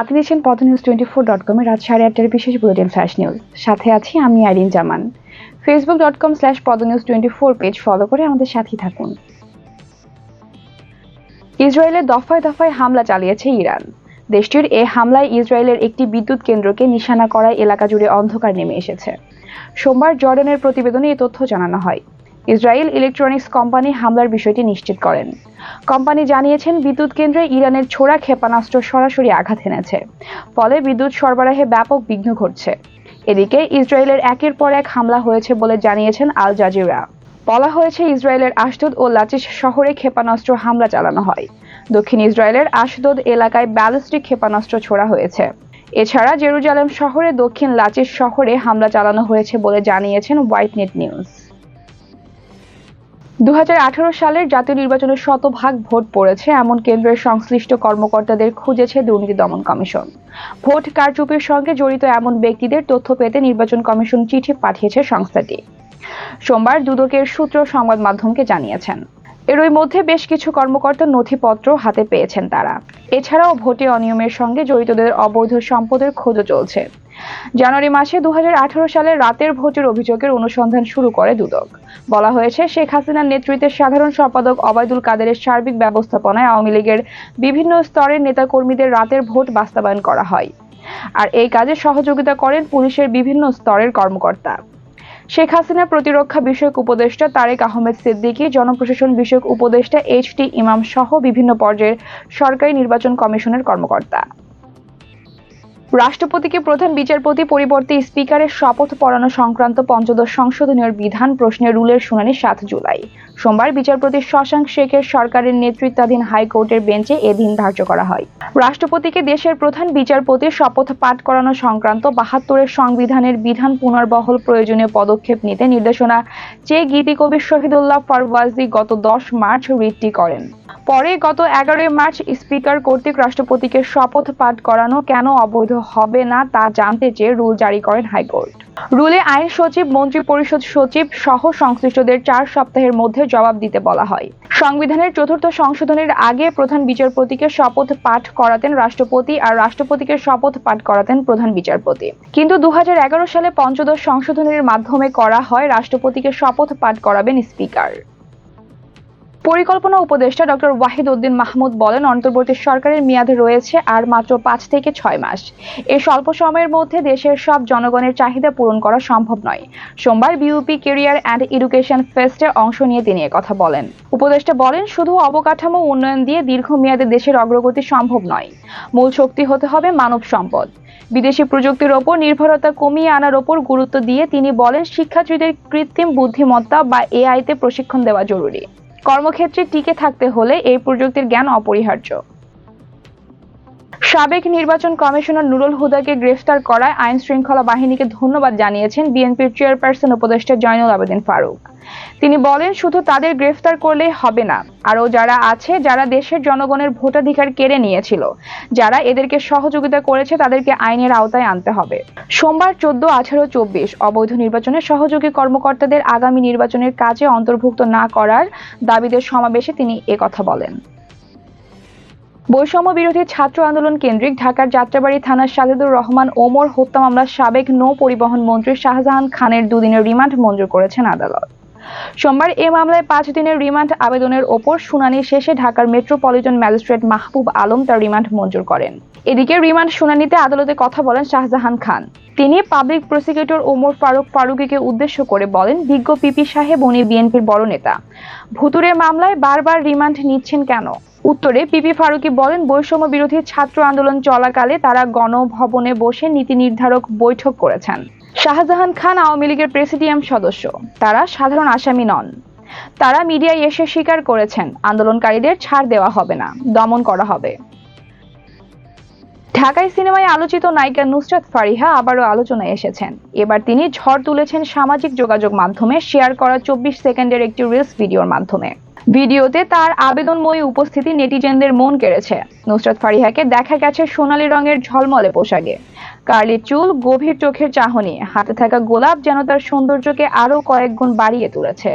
আপনি দেখছেন পথ নিউজ টোয়েন্টি ফোর ডট কমের রাত সাড়ে আটটার বিশেষ বুলেটিন ফ্ল্যাশ নিউজ। সাথে আছি আমি Irin Zaman. Facebook dot com slash পদ news twenty four page follow করে আমাদের সাথেই থাকুন। ইসরায়েলের দফায় দফায় হামলা চালিয়েছে ইরান। দেশটির এ হামলায় ইসরায়েলের একটি বিদ্যুৎ কেন্দ্রকে নিশানা করায় এলাকা জুড়ে অন্ধকার নেমে এসেছে। সোমবার জর্ডানের প্রতিবেদনে এই তথ্য জানানো হয়। ইসরায়েল ইলেকট্রনিক্স কোম্পানি হামলার বিষয়টি নিশ্চিত করেন। কোম্পানি জানিয়েছেন, বিদ্যুৎ কেন্দ্রে ইরানের ছোড়া ক্ষেপণাস্ত্র সরাসরি আঘাত এনেছে, ফলে বিদ্যুৎ সরবরাহে ব্যাপক বিঘ্ন ঘটছে। এদিকে, ইসরায়েলের একের পর এক হামলা হয়েছে বলে জানিয়েছেন আল জাজিরা। বলা হয়েছে, ইসরায়েলের আশদোদ ও লাচিস শহরে ক্ষেপণাস্ত্র হামলা চালানো হয়। দক্ষিণ ইসরায়েলের আশদোদ এলাকায় ব্যালিস্টিক ক্ষেপণাস্ত্র ছোড়া হয়েছে। এছাড়া, জেরুজালেম শহরে দক্ষিণ লাচিস শহরে হামলা চালানো হয়েছে বলে জানিয়েছেন হোয়াইট নেট নিউজ। দু হাজার আঠারো সালের জাতীয় নির্বাচনে শতভাগ ভোট পড়েছে, এমন কেন্দ্রের সংশ্লিষ্ট কর্মকর্তাদের খুঁজেছে দুর্নীতি দমন কমিশন। ভোট কারচুপির সঙ্গে জড়িত এমন ব্যক্তিদের তথ্য পেতে নির্বাচন কমিশন চিঠি পাঠিয়েছে সংস্থাটি। সোমবার দুদকের সূত্র সংবাদ মাধ্যমকে জানিয়েছেন। এরই মধ্যে বেশ কিছু কর্মকর্তার নথিপত্র হাতে পেয়েছেন তারা। এছাড়াও ভোটে অনিয়মের সঙ্গে জড়িতদের অবৈধ সম্পদের খোঁজও চলছে। জানুয়ারি মাসে দু সালে রাতের ভোটের অভিযোগের অনুসন্ধান শুরু করে দুদক। বলা হয়েছে, শেখ হাসিনার নেতৃত্বে সাধারণ সম্পাদক অবায়দুল কাদেরের সার্বিক ব্যবস্থাপনায় আওয়ামী লীগের বিভিন্ন স্তরের নেতাকর্মীদের রাতের ভোট বাস্তবায়ন করা হয়। আর এই কাজে সহযোগিতা করেন পুলিশের বিভিন্ন স্তরের কর্মকর্তা। শেখ হাসিনা প্রতিরক্ষা বিষয়ক উপদেষ্টা তারেক আহমেদ সিদ্দিকী, জনপ্রশাসন বিষয়ক উপদেষ্টা এইচ টি ইমাম সহ বিভিন্ন পর্যায়ের সরকারি নির্বাচন কমিশনের কর্মকর্তা। রাষ্ট্রপতিকে প্রধান বিচারপতি, পরিবর্তে স্পিকারের শপথ পড়ানো সংক্রান্ত পঞ্চদশ সংশোধনীয় বিধান প্রশ্নের রুলের শুনানি সাত জুলাই। সোমবার বিচারপতি শশাঙ্ক শেখের সরকারের নেতৃত্বাধীন হাইকোর্টের বেঞ্চে এদিন ধার্য করা হয়। রাষ্ট্রপতিকে দেশের প্রধান বিচারপতির শপথ পাঠ করানো সংক্রান্ত বাহাত্তরের সংবিধানের বিধান পুনর্বহল প্রয়োজনীয় পদক্ষেপ নিতে নির্দেশনা চেয়ে গীতিকবি শহীদুল্লাহ ফারওয়াজি গত দশ মার্চ রিটটি করেন। পরে গত এগারোই মার্চ স্পিকার কর্তৃক রাষ্ট্রপতিকে শপথ পাঠ করানো কেন অবৈধ হবে না তা জানতে চেয়ে রুল জারি করেন হাইকোর্ট। রুলে আইন সচিব, মন্ত্রী পরিষদ সচিব সহ সংশ্লিষ্টদের চার সপ্তাহের মধ্যে জবাব দিতে বলা হয়। সংবিধানের চতুর্থ সংশোধনের আগে প্রধান বিচারপতিকে শপথ পাঠ করাতেন রাষ্ট্রপতি আর রাষ্ট্রপতিকে শপথ পাঠ করাতেন প্রধান বিচারপতি। কিন্তু দু হাজার এগারো সালে পঞ্চদশ সংশোধনের মাধ্যমে করা হয়, রাষ্ট্রপতিকে শপথ পাঠ করাবেন স্পিকার। পরিকল্পনা উপদেষ্টা ডক্টর ওয়াহিদ উদ্দিন মাহমুদ বলেন, অন্তর্বর্তী সরকারের মেয়াদ রয়েছে আর মাত্র পাঁচ থেকে ছয় মাস। এই স্বল্প সময়ের মধ্যে দেশের সব জনগণের চাহিদা পূরণ করা সম্ভব নয়। সোমবার বিউপি কেরিয়ার অ্যান্ড এডুকেশন ফেস্টে অংশ নিয়ে তিনি কথা বলেন। উপদেষ্টা বলেন, শুধু অবকাঠামো উন্নয়ন দিয়ে দীর্ঘমেয়াদে দেশের অগ্রগতি সম্ভব নয়। মূল শক্তি হতে হবে মানব সম্পদ। বিদেশি প্রযুক্তির ওপর নির্ভরতা কমিয়ে আনার ওপর গুরুত্ব দিয়ে তিনি বলেন, শিক্ষার্থীদের কৃত্রিম বুদ্ধিমত্তা বা এআইতে প্রশিক্ষণ দেওয়া জরুরি। কর্মক্ষেত্রে টিকে থাকতে হলে এই প্রযুক্তির জ্ঞান অপরিহার্য। সাবেক নির্বাচন কমিশনার নুরুল হুদাকে গ্রেফতার করায় আইন শৃঙ্খলা বাহিনীকে ধন্যবাদ জানিয়েছেন বিএনপির চেয়ারপারসন উপদেষ্টা জয়নুল আবেদিন ফারুক। তিনি বলেন, শুধু তাদের গ্রেফতার করলেই হবে না, আরও যারা আছে, যারা দেশের জনগণের ভোটাধিকার কেড়ে নিয়েছিল, যারা এদেরকে সহযোগিতা করেছে, তাদেরকে আইনের আওতায় আনতে হবে। সোমবার চোদ্দ আঠারো চব্বিশ, অবৈধ নির্বাচনে সহযোগী কর্মকর্তাদের আগামী নির্বাচনের কাজে অন্তর্ভুক্ত না করার দাবিদের সমাবেশে তিনি একথা বলেন। বৈষম্য বিরোধী ছাত্র আন্দোলন কেন্দ্রিক ঢাকার যাত্রাবাড়ী থানার সাজেদুর রহমান ওমর হত্যা মামলার সাবেক নৌ পরিবহন মন্ত্রী শাহজাহান খানের দুদিনের রিমান্ড মঞ্জুর করেছেন আদালত। সোমবার এ মামলায় পাঁচ দিনের রিমান্ড আবেদনের ওপর শুনানি শেষে ঢাকার মেট্রোপলিটন ম্যাজিস্ট্রেট মাহবুব আলম তার রিমান্ড মঞ্জুর করেন। এদিকে রিমান্ড শুনানিতে আদালতে কথা বলেন শাহজাহান খান। তিনি পাবলিক প্রসিকিউটর ওমর ফারুক ফারুকিকে উদ্দেশ্য করে বলেন, বিজ্ঞ পিপি সাহেব উনি বিএনপির বড় নেতা। ভুতুরের মামলায় বারবার রিমান্ড নিচ্ছেন কেন? উত্তরে পিপি ফারুকি বলেন, বৈষম্য বিরোধী ছাত্র আন্দোলন চলাকালে তারা গণভবনে বসে নীতি নির্ধারক বৈঠক করেছেন। শাহজাহান খান আওয়ামী লীগের প্রেসিডিয়াম সদস্য। তারা সাধারণ আসামি নন। তারা মিডিয়ায় এসে স্বীকার করেছেন, আন্দোলনকারীদের ছাড় দেওয়া হবে না, দমন করা হবে। ঢাকায় সিনেমায় আলোচিত নায়িকা নুসরাত ফারিহা আবারও আলোচনায় এসেছেন। এবার তিনি ঝড় তুলেছেন সামাজিক যোগাযোগ মাধ্যমে শেয়ার করা চব্বিশ সেকেন্ডের একটি রিলস ভিডিওর মাধ্যমে। ভিডিওতে তার আবেদনময়ী উপস্থিতি নেটিজেনদের মন কেড়েছে। নুসরাত ফারিহাকে দেখা গেছে সোনালী রঙের ঝলমলে পোশাকে। কার্লি চুল গভীর চোখের চাহনি। হাতে থাকা গোলাপ যেন তার সৌন্দর্যকে আরও কয়েক গুণ বাড়িয়ে তুলেছে।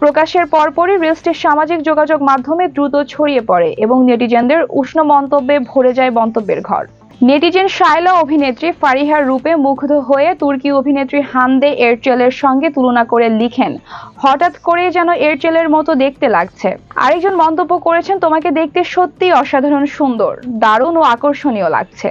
প্রকাশের পরপরই রিলসটি সামাজিক যোগাযোগ মাধ্যমে দ্রুত ছড়িয়ে পড়ে এবং নেটিজেনদের উষ্ণ মন্তব্যে ভরে যায় মন্তব্যের ঘর। নেটিজেন শায়লা অভিনেত্রী ফারিহার রূপে মুগ্ধ হয়ে তুর্কি অভিনেত্রী হান্দে এরচেলের সঙ্গে তুলনা করে লিখেন, হঠাৎ করেই যেন এরচেলের মতো দেখতে লাগছে। আরেকজন মন্তব্য করেছেন, তোমাকে দেখতে সত্যি অসাধারণ সুন্দর, দারুণ ও আকর্ষণীয় লাগছে।